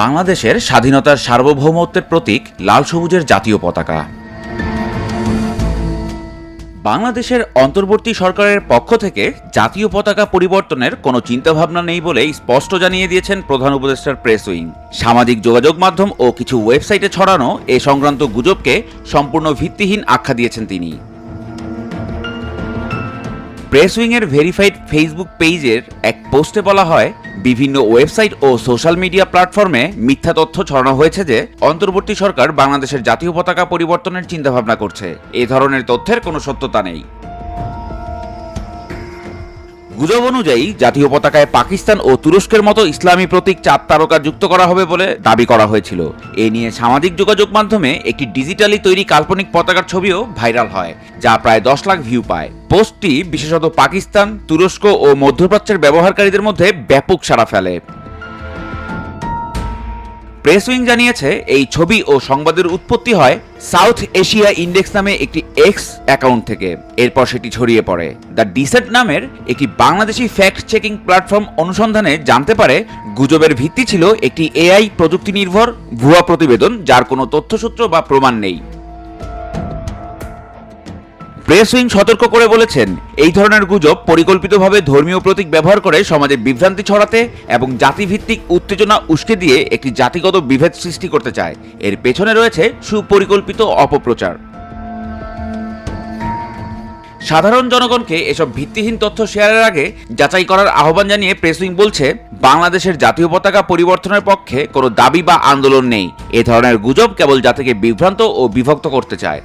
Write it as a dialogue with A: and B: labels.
A: বাংলাদেশের স্বাধীনতার সার্বভৌমত্বের প্রতীক লাল সবুজের জাতীয় পতাকা। বাংলাদেশের অন্তর্বর্তী সরকারের পক্ষ থেকে জাতীয় পতাকা পরিবর্তনের কোনো চিন্তাভাবনা নেই বলে স্পষ্ট জানিয়ে দিয়েছেন প্রধান উপদেষ্টার প্রেস উইং। সামাজিক যোগাযোগ মাধ্যম ও কিছু ওয়েবসাইটে ছড়ানো এ সংক্রান্ত গুজবকে সম্পূর্ণ ভিত্তিহীন আখ্যা দিয়েছেন তিনি। প্রেস উইংয়ের ভেরিফাইড ফেসবুক পেজের এক পোস্টে বলা হয়, বিভিন্ন ওয়েবসাইট ও সোশ্যাল মিডিয়া প্ল্যাটফর্মে মিথ্যা তথ্য ছড়ানো হয়েছে যে, অন্তর্বর্তী সরকার বাংলাদেশের জাতীয় পতাকা পরিবর্তনের চিন্তাভাবনা করছে। এ ধরনের তথ্যের কোনো সত্যতা নেই। গুজব অনুযায়ী জাতীয় পতাকায় পাকিস্তান ও তুরস্কের মতো ইসলামী প্রতীক চার তারকা যুক্ত করা হবে বলে দাবি করা হয়েছিল। এ নিয়ে সামাজিক যোগাযোগ মাধ্যমে একটি ডিজিটালি তৈরি কাল্পনিক পতাকার ছবিও ভাইরাল হয়, যা প্রায় দশ লাখ ভিউ পায়। পোস্টটি বিশেষত পাকিস্তান, তুরস্ক ও মধ্যপ্রাচ্যের ব্যবহারকারীদের মধ্যে ব্যাপক সাড়া ফেলে। প্রেস উইং জানিয়েছে, এই ছবি ও সংবাদের উৎপত্তি হয় সাউথ এশিয়া ইন্ডেক্স নামে একটি এক্স অ্যাকাউন্ট থেকে। এরপর সেটি ছড়িয়ে পড়ে। দ্য ডিসেট নামের একটি বাংলাদেশি ফ্যাক্ট চেকিং প্ল্যাটফর্ম অনুসন্ধানে জানতে পারে, গুজবের ভিত্তি ছিল একটি এআই প্রযুক্তি নির্ভর ভুয়া প্রতিবেদন যার কোনো তথ্যসূত্র বা প্রমাণ নেই। প্রেস উইং সতর্ক করে বলেছেন, এই ধরনের গুজব পরিকল্পিতভাবে ধর্মীয় প্রতীক ব্যবহার করে সমাজে বিভ্রান্তি ছড়াতে এবং জাতিভিত্তিক উত্তেজনা উস্কে দিয়ে একটি জাতিগত বিভেদ সৃষ্টি করতে চায়। এর পেছনে রয়েছে সুপরিকল্পিত অপপ্রচার। সাধারণ জনগণকে এসব ভিত্তিহীন তথ্য শেয়ারের আগে যাচাই করার আহ্বান জানিয়ে প্রেস বলছে, বাংলাদেশের জাতীয় পতাকা পরিবর্তনের পক্ষে কোনো দাবি বা আন্দোলন নেই। এ ধরনের গুজব কেবল জাতিকে বিভ্রান্ত ও বিভক্ত করতে চায়।